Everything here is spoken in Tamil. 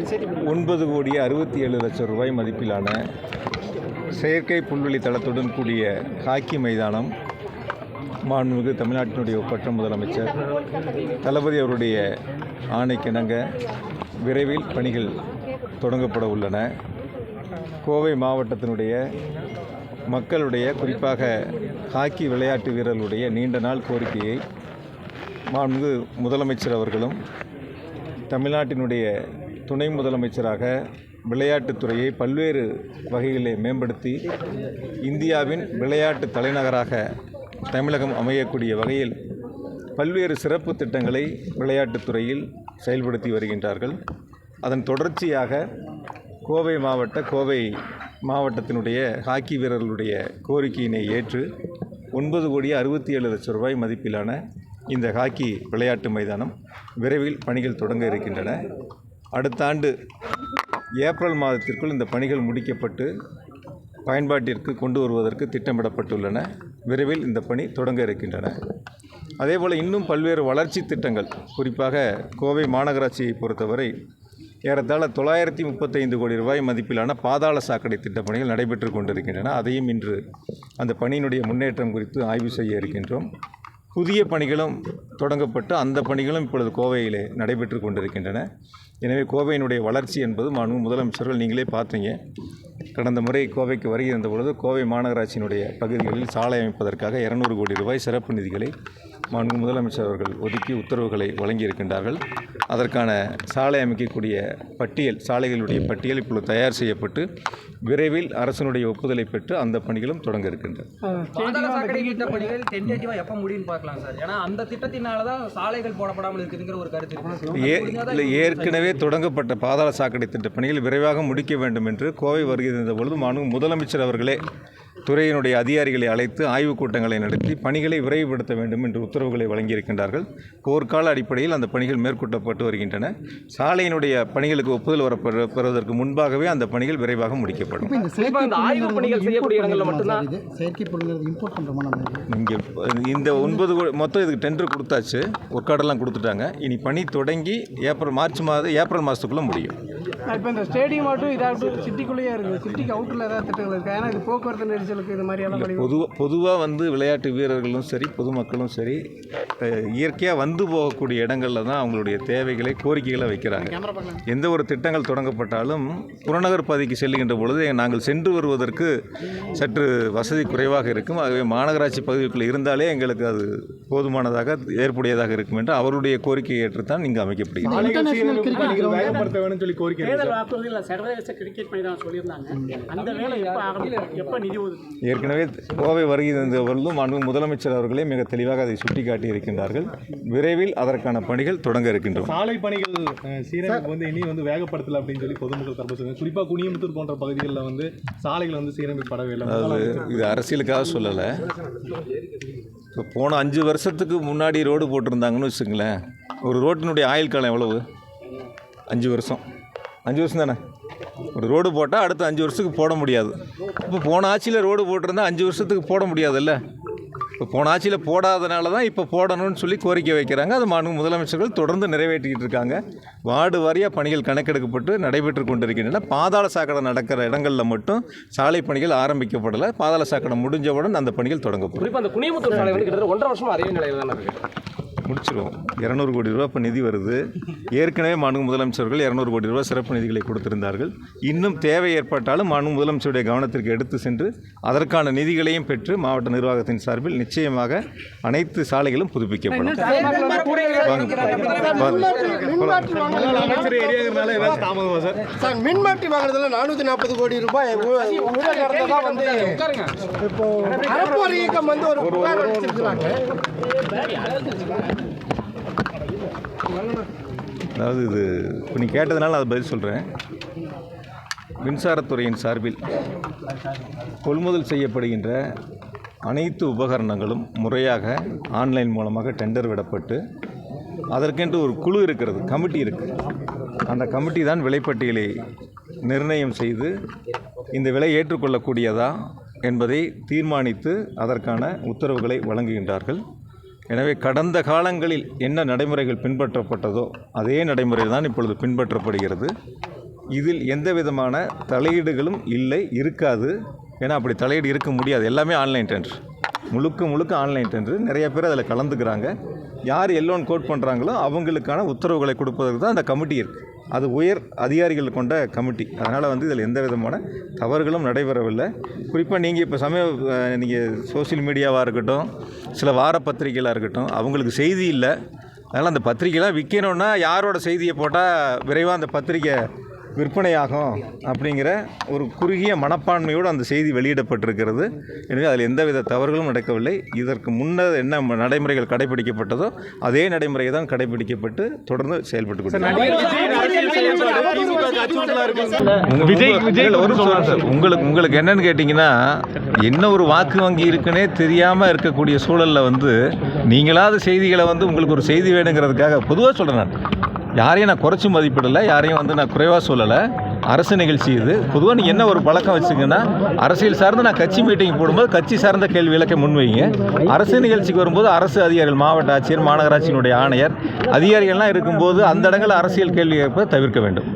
ஒன்பது கோடி அறுபத்தி ஏழு லட்சம் ரூபாய் மதிப்பிலான செயற்கை புல்வெளி தளத்துடன் கூடிய ஹாக்கி மைதானம் மாண்புமிகு தமிழ்நாட்டினுடைய ஒப்பற்ற முதலமைச்சர் தளபதி அவருடைய ஆணைக்கிணங்க விரைவில் பணிகள் தொடங்கப்பட உள்ளன. கோவை மாவட்டத்தினுடைய மக்களுடைய குறிப்பாக ஹாக்கி விளையாட்டு வீரர்களுடைய நீண்ட நாள் கோரிக்கையை மாண்புமிகு முதலமைச்சர் அவர்களும் தமிழ்நாட்டினுடைய துணை முதலமைச்சராக விளையாட்டுத்துறையை பல்வேறு வகைகளிலே மேம்படுத்தி இந்தியாவின் விளையாட்டு தலைநகராக தமிழகம் அமையக்கூடிய வகையில் பல்வேறு சிறப்பு திட்டங்களை விளையாட்டுத்துறையில் செயல்படுத்தி வருகின்றார்கள். அதன் தொடர்ச்சியாக கோவை மாவட்ட கோவை மாவட்டத்தினுடைய ஹாக்கி வீரர்களுடைய கோரிக்கையினை ஏற்று ஒன்பது கோடி அறுபத்தி ஏழு லட்சம் ரூபாய் மதிப்பிலான இந்த ஹாக்கி விளையாட்டு மைதானம் விரைவில் பணிகள் தொடங்க இருக்கின்றன. அடுத்த ஆண்டு ஏப்ரல் மாதத்திற்குள் இந்த பணிகள் முடிக்கப்பட்டு பயன்பாட்டிற்கு கொண்டு வருவதற்கு திட்டமிடப்பட்டுள்ளன. விரைவில் இந்த பணி தொடங்க இருக்கின்றன. அதேபோல் இன்னும் பல்வேறு வளர்ச்சி திட்டங்கள் குறிப்பாக கோவை மாநகராட்சியை பொறுத்தவரை ஏறத்தாழ தொள்ளாயிரத்தி முப்பத்தைந்து கோடி ரூபாய் மதிப்பிலான பாதாள சாக்கடை திட்டப் பணிகள் நடைபெற்று கொண்டிருக்கின்றன. அதையும் இன்று அந்த பணியினுடைய முன்னேற்றம் குறித்து ஆய்வு செய்ய இருக்கின்றோம். புதிய பணிகளும் தொடங்கப்பட்டு அந்த பணிகளும் இப்பொழுது கோவையிலே நடைபெற்று கொண்டிருக்கின்றன. எனவே கோவையினுடைய வளர்ச்சி என்பது மாண்பு முதலமைச்சர்கள் நீங்களே பார்த்தீங்க. கடந்த முறை கோவைக்கு வருகை இருந்த பொழுது கோவை மாநகராட்சியினுடைய பகுதிகளில் சாலை அமைப்பதற்காக இரநூறு கோடி ரூபாய் சிறப்பு நிதிகளை மாண்பு முதலமைச்சர் அவர்கள் ஒதுக்கி உத்தரவுகளை வழங்கியிருக்கின்றார்கள். அதற்கான சாலை அமைக்கக்கூடிய பட்டியல் சாலைகளுடைய பட்டியல் இப்பொழுது தயார் செய்யப்பட்டு விரைவில் அரசனுடைய ஒப்புதலை பெற்று அந்த பணிகளும் தொடங்க இருக்கின்றன. பாதாள சாக்கடை திட்ட பணிகள் டென்டேட்டிவா எப்ப முடியும்னு பார்க்கலாம் சார். ஏன்னா அந்த திட்டத்தினால தான் சாலைகள் போடப்படாமல் இருக்குதுங்கிற ஒரு கருத்து இருக்கு. ஏ இல்லை ஏற்கனவே தொடங்கப்பட்ட பாதாள சாக்கடை திட்ட பணிகள் விரைவாக முடிக்க வேண்டும் என்று கோவை வருகை இருந்த பொழுது மாண்பு முதலமைச்சர் அவர்களே துறையினுடைய அதிகாரிகளை அழைத்து ஆய்வுக் கூட்டங்களை நடத்தி பணிகளை விரைவுபடுத்த வேண்டும் என்று உத்தரவுகளை வழங்கியிருக்கின்றார்கள். போர்க்கால அடிப்படையில் அந்த பணிகள் மேற்கொள்ளப்பட்டு வருகின்றன. சாலையினுடைய பணிகளுக்கு ஒப்புதல் வரப்பெற பெறுவதற்கு முன்பாகவே அந்த பணிகள் விரைவாக முடிக்கப்படும்? இங்கே இந்த ஒன்பது மொத்தம் இதுக்கு டெண்டர் கொடுத்தாச்சு. ஒர்க்காடெல்லாம் கொடுத்துட்டாங்க. இனி பணி தொடங்கி ஏப்ரல் மார்ச் மாதம் ஏப்ரல் மாதத்துக்குள்ளே முடியும். இப்போ இந்த ஸ்டேடியம் ஆகட்டும் இதாகட்டும் சிட்டிக்குள்ளேயே இருக்குது. சிட்டிக்கு அவுட்டில் ஏதாவது திட்டங்கள் இருக்கா? ஏன்னா இது போக்குவரத்து நெரிசலுக்கு இது மாதிரியெல்லாம் பொதுவாக பொதுவாக வந்து விளையாட்டு வீரர்களும் சரி பொதுமக்களும் சரி இயற்கையாக வந்து போகக்கூடிய இடங்களில் தான் அவங்களுடைய தேவைகளை கோரிக்கைகளை வைக்கிறாங்க. எந்த ஒரு திட்டங்கள் தொடங்கப்பட்டாலும் புறநகர் பகுதிக்கு செல்லுகின்ற பொழுது நாங்கள் சென்று வருவதற்கு சற்று வசதி குறைவாக இருக்கும். ஆகவே மாநகராட்சி பகுதிக்குள்ளே இருந்தாலே எங்களுக்கு அது போதுமானதாக ஏற்புடையதாக இருக்கும் என்று அவருடைய கோரிக்கையை ஏற்றுத்தான் இங்கு அமைக்கப்படுகிறது. இன்டர்நேஷனல் கிரிக்கெட் கிரவுண்ட் தேர்தல் வாக்குறுதியில் சர்வதேச கிரிக்கெட் மைதானம் சொல்லியிருந்தாங்க. அந்த வேலை எப்போ ஆகணும் எப்போ நிதி ஒதுக்கு? ஏற்கனவே கோவை வருகை தந்தவர்களும் மாண்பு முதலமைச்சர் அவர்களே மிக தெளிவாக அதை சுட்டிக்காட்டி இருக்கின்றார்கள். விரைவில் அதற்கான பணிகள் தொடங்க இருக்கின்றன. சாலை பணிகள் சீரமைப்பு வந்து இனி வந்து வேகப்படுத்தல அப்படின்னு சொல்லி பொதுமக்கள் தரப்பு சொல்லுங்க குறிப்பாக குனியமுத்தூர் போன்ற பகுதிகளில் வந்து சாலைகள் வந்து சீரமைப்படவே இல்லை. அது இது அரசியலுக்காக சொல்லலை. இப்போ போன அஞ்சு வருஷத்துக்கு முன்னாடி ரோடு போட்டிருந்தாங்கன்னு வச்சுங்களேன் ஒரு ரோட்டினுடைய ஆயுள் காலம் எவ்வளவு? அஞ்சு வருஷம். அஞ்சு வருஷம் தானே? ஒரு ரோடு போட்டால் அடுத்த அஞ்சு வருஷத்துக்கு போட முடியாது. இப்போ போன ஆட்சியில் ரோடு போட்டிருந்தா அஞ்சு வருஷத்துக்கு போட முடியாதுல்ல? இப்போ போன ஆட்சியில் போடாதனால தான் இப்போ போடணும்னு சொல்லி கோரிக்கை வைக்கிறாங்க. அது மாநில முதலமைச்சர்கள் தொடர்ந்து நிறைவேற்றிக்கிட்டு இருக்காங்க. வார்டு வாரியாக பணிகள் கணக்கெடுக்கப்பட்டு நடைபெற்று கொண்டிருக்கின்றன. பாதாள சாக்கடை நடக்கிற இடங்களில் மட்டும் சாலை பணிகள் ஆரம்பிக்கப்படலை. பாதாள சாக்கடை முடிஞ்சவுடன் அந்த பணிகள் தொடங்கப்படும். இப்போ அந்த குனியமுத்தூர் சாலை வந்து கிட்டத்தட்ட ஒன்றரை வருஷமா அதே நிலையில் தான் இருக்குது முடிச்சிருவோம். இரநூறு கோடி ரூபா இப்போ நிதி வருது. ஏற்கனவே மாநில முதலமைச்சர்கள் இரநூறு கோடி ரூபா சிறப்பு நிதிகளை கொடுத்திருந்தார்கள். இன்னும் தேவை ஏற்பட்டாலும் மாநில முதலமைச்சருடைய கவனத்திற்கு எடுத்து சென்று அதற்கான நிதிகளையும் பெற்று மாவட்ட நிர்வாகத்தின் சார்பில் நிச்சயமாக அனைத்து சாலைகளும் புதுப்பிக்கப்படும். மின்மாற்றி வாங்குறதுல நானூற்றி நாற்பது கோடி ரூபாய். வந்து இப்போ அறப்போர் இயக்கம் வந்து ஒரு புகார் அளிச்சிருக்கிறாங்க. அதாவது இது இப்போ நீ கேட்டதுனால அதை பதில் சொல்கிறேன் மின்சாரத்துறையின் சார்பில் கொள்முதல் செய்யப்படுகின்ற அனைத்து உபகரணங்களும் முறையாக ஆன்லைன் மூலமாக டெண்டர் விடப்பட்டு அதற்கென்று ஒரு குழு இருக்கிறது கமிட்டி இருக்குது அந்த கமிட்டி தான் விலைப்பட்டியலை நிர்ணயம் செய்து இந்த விலை ஏற்றுக்கொள்ளக்கூடியதா என்பதை தீர்மானித்து அதற்கான உத்தரவுகளை வழங்குகின்றார்கள். எனவே கடந்த காலங்களில் என்ன நடைமுறைகள் பின்பற்றப்பட்டதோ அதே நடைமுறை தான் இப்பொழுது பின்பற்றப்படுகிறது. இதில் எந்த விதமான தலையீடுகளும் இல்லை இருக்காது. ஏன்னா அப்படி தலையீடு இருக்க முடியாது. எல்லாமே ஆன்லைன் டெண்டர். முழுக்க முழுக்க ஆன்லைன் டெண்டர். நிறைய பேர் அதில் கலந்துக்கிறாங்க. யார் எல்லோன் கோட் பண்ணுறாங்களோ அவங்களுக்கான உத்தரவுகளை கொடுப்பதற்கு தான் அந்த கமிட்டி இருக்குது அது உயர் அதிகாரிகள் கொண்ட கமிட்டி. அதனால் வந்து இதில் எந்த விதமான தவறுகளும் நடைபெறவில்லை. குறிப்பாக நீங்கள் இப்போ சமய நீங்கள் சோஷியல் மீடியாவாக இருக்கட்டும் சில வார பத்திரிகைகளாக இருக்கட்டும் அவங்களுக்கு செய்தி இல்லை. அதனால் அந்த பத்திரிக்கைலாம் விற்கணுன்னா யாரோட செய்தியை போட்டால் விரைவாக அந்த பத்திரிக்கை விற்பனையாகும் அப்படிங்கிற ஒரு குறுகிய மனப்பான்மையோடு அந்த செய்தி வெளியிடப்பட்டிருக்கிறது. எனவே அதில் எந்தவித தவறுகளும் நடக்கவில்லை. இதற்கு முன்னர் என்ன நடைமுறைகள் கடைபிடிக்கப்பட்டதோ அதே நடைமுறை தான் கடைபிடிக்கப்பட்டு தொடர்ந்து செயல்பட்டு உங்களுக்கு உங்களுக்கு என்னன்னு கேட்டிங்கன்னா என்ன ஒரு வாக்கு வங்கி இருக்குன்னே தெரியாமல் இருக்கக்கூடிய சூழலில் வந்து நீங்களாவது செய்திகளை வந்து உங்களுக்கு ஒரு செய்தி வேணுங்கிறதுக்காக பொதுவாக சொல்கிறேன் நான். யாரையும் நான் குறைச்சி மதிப்பிடலை யாரையும் வந்து நான் குறைவாக சொல்லலை. அரசு நிகழ்ச்சி இது. பொதுவாக நீங்கள் என்ன ஒரு பழக்கம் வச்சுங்கன்னா அரசியல் சார்ந்து நான் கட்சி மீட்டிங் போடும்போது கட்சி சார்ந்த கேள்வி விளக்க முன்வைங்க. அரசு நிகழ்ச்சிக்கு வரும்போது அரசு அதிகாரிகள் மாவட்ட ஆட்சியர் மாநகராட்சியினுடைய ஆணையர் அதிகாரிகள்லாம் இருக்கும்போது அந்த இடங்களில் அரசியல் கேள்வி கேட்பதை தவிர்க்க வேண்டும்.